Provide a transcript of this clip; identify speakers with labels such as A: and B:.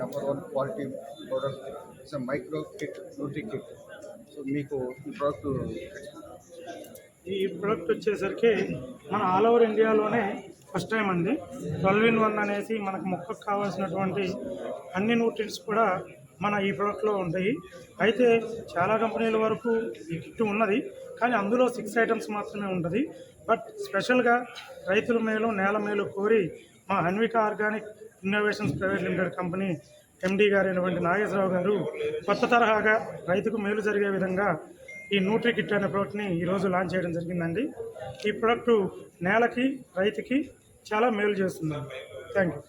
A: Number one quality product it's micro kit nutri kit so మీకు ఈ product
B: ఈ product వచ్చేసరికి మన ఆల్ ఓవర్ ఇండియాలోనే ఫస్ట్ టైం అండి. ట్వెల్వ్ ఇన్ వన్ అనేసి మనకు మొక్కకు కావాల్సినటువంటి అన్ని న్యూట్రిన్స్ కూడా మన ఈ ప్రోడక్ట్లో ఉంటాయి. అయితే చాలా కంపెనీల వరకు ఈ కిట్ ఉన్నది. కానీ అందులో సిక్స్ ఐటమ్స్ మాత్రమే ఉంటుంది. బట్ స్పెషల్గా రైతుల మేలు నేల మేలు కోరి మా Hanvika organic innovations private limited company MD గారైనటువంటి Nageswara Rao గారు కొత్త తరహాగా రైతుకు మేలు జరిగే విధంగా ఈ న్యూట్రీ కిట్ అనే ప్రోడక్ట్ని ఈరోజు లాంచ్ చేయడం జరిగిందండి. ఈ ప్రోడక్ట్ నేలకి రైతుకి చాలా మేలు చేస్తుంది. Thank you